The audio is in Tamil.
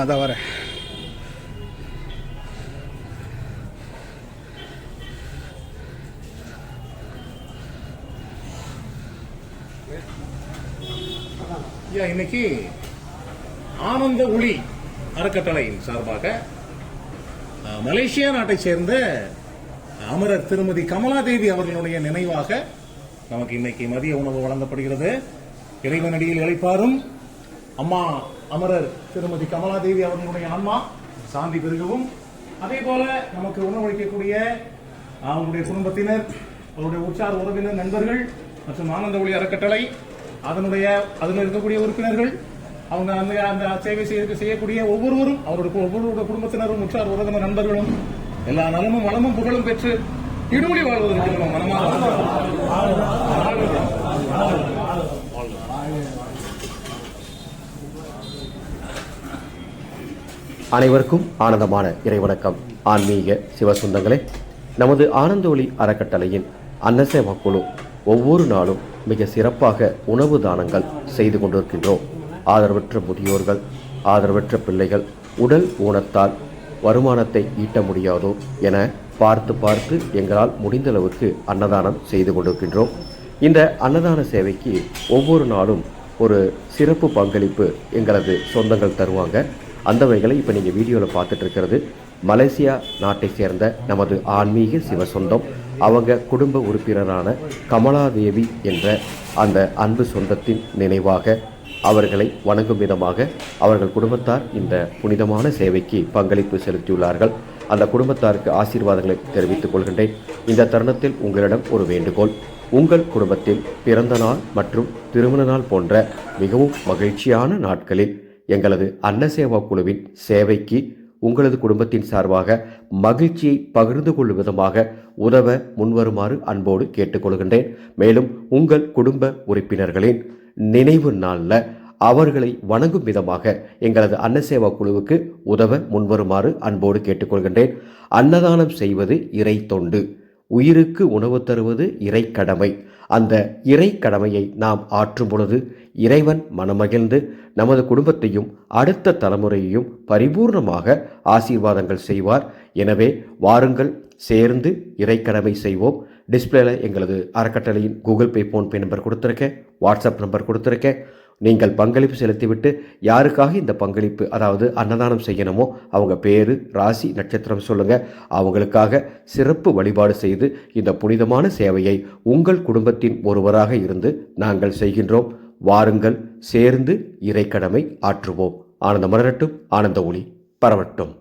அதான் வரேன். ஐயா இன்னைக்கு ஆனந்த ஒளி அறக்கட்டளையின் சார்பாக மலேசியா நாட்டை சேர்ந்த அமரர் திருமதி கமலாதேவி அவர்களுடைய நினைவாக நமக்கு இன்னைக்கு மதிய உணவு வழங்கப்படுகிறது. இறைவனடியில் இழைப்பாரும் அம்மா அமரர் திருமதி கமலாதேவி அவர்களுடைய ஆன்மா சாந்தி பெருகவும். அதே போல நமக்கு உணவளிக்கக்கூடிய அவருடைய குடும்பத்தினர் அவருடைய உற்சார் உறவினர் நண்பர்கள் மற்றும் ஆனந்த ஒளி அறக்கட்டளை அதனுடைய அதில் இருக்கக்கூடிய உறுப்பினர்கள் அவங்க அந்த அந்த சேவை செய்ய செய்யக்கூடிய ஒவ்வொருவரும் அவருடைய ஒவ்வொருடைய குடும்பத்தினரும் உற்றார் உறவினர் நண்பர்களும் எல்லா நலமும் வளமும் புகழும் பெற்று இடுமொழி வாழ்வதற்கு நம்ம மனமாக அனைவருக்கும் ஆனந்தமான இறைவணக்கம். ஆன்மீக சிவசுந்தங்களே நமது ஆனந்த ஒளி அறக்கட்டளையின் அன்னசேவா குழு ஒவ்வொரு நாளும் மிக சிறப்பாக உணவு தானங்கள் செய்து கொண்டிருக்கின்றோம். ஆதரவற்ற முதியோர்கள் ஆதரவற்ற பிள்ளைகள் உடல் ஊனத்தால் வருமானத்தை ஈட்ட முடியாதோ என பார்த்து பார்த்து எங்களால் முடிந்தளவுக்கு அன்னதானம் செய்து கொண்டிருக்கின்றோம். இந்த அன்னதான சேவைக்கு ஒவ்வொரு நாளும் ஒரு சிறப்பு பங்களிப்பு எங்களது சொந்தங்கள் தருவாங்க. அந்த வகைகளை இப்போ நீங்கள் வீடியோவில் பார்த்துட்டு இருக்கிறது. மலேசியா நாட்டை சேர்ந்த நமது ஆன்மீக சிவ சொந்தம் அவங்க குடும்ப உறுப்பினரான கமலாதேவி என்ற அந்த அன்பு சொந்தத்தின் நினைவாக அவர்களை வணங்கும் விதமாக அவர்கள் குடும்பத்தார் இந்த புனிதமான சேவைக்கு பங்களிப்பு செலுத்தியுள்ளார்கள். அந்த குடும்பத்தாருக்கு ஆசீர்வாதங்களை தெரிவித்துக் கொள்கின்றேன். இந்த தருணத்தில் உங்களிடம் ஒரு வேண்டுகோள். உங்கள் குடும்பத்தில் பிறந்த நாள் மற்றும் திருமண நாள் போன்ற மிகவும் மகிழ்ச்சியான நாட்களில் எங்களது அன்னசேவா குழுவின் சேவைக்கு உங்களது குடும்பத்தின் சார்பாக மகிழ்ச்சியை பகிர்ந்து கொள்ளும் விதமாக உதவ முன்வருமாறு அன்போடு கேட்டுக்கொள்கின்றேன். மேலும் உங்கள் குடும்ப உறுப்பினர்களின் நினைவு நாளில் அவர்களை வணங்கும் விதமாக எங்களது அன்னசேவா குழுவுக்கு உதவ முன்வருமாறு அன்போடு கேட்டுக்கொள்கின்றேன். அன்னதானம் செய்வது இறை தொண்டு. உயிருக்கு உணவு தருவது இறைக்கடமை. அந்த இறைக்கடமையை நாம் ஆற்றும் பொழுது இறைவன் மனமகிழ்ந்து நமது குடும்பத்தையும் அடுத்த தலைமுறையையும் பரிபூர்ணமாக ஆசீர்வாதங்கள் செய்வார். எனவே வாருங்கள் சேர்ந்து இறைக்கடமை செய்வோம். டிஸ்பிளேல எங்களது அறக்கட்டளையின் கூகுள் பே ஃபோன்பே நம்பர் கொடுத்துருக்கேன். வாட்ஸ்அப் நம்பர் கொடுத்துருக்கேன். நீங்கள் பங்களிப்பு செலுத்திவிட்டு யாருக்காக இந்த பங்களிப்பு அதாவது அன்னதானம் செய்யணுமோ அவங்க பேர் ராசி நட்சத்திரம் சொல்லுங்கள் அவங்களுக்காக சிறப்பு வழிபாடு செய்து இந்த புனிதமான சேவையை உங்கள் குடும்பத்தின் ஒருவராக இருந்து நாங்கள் செய்கின்றோம். வாருங்கள் சேர்ந்து இறைக்கடமை ஆற்றுவோம். ஆனந்த மலரட்டும் ஆனந்த ஒளி பரவட்டும்.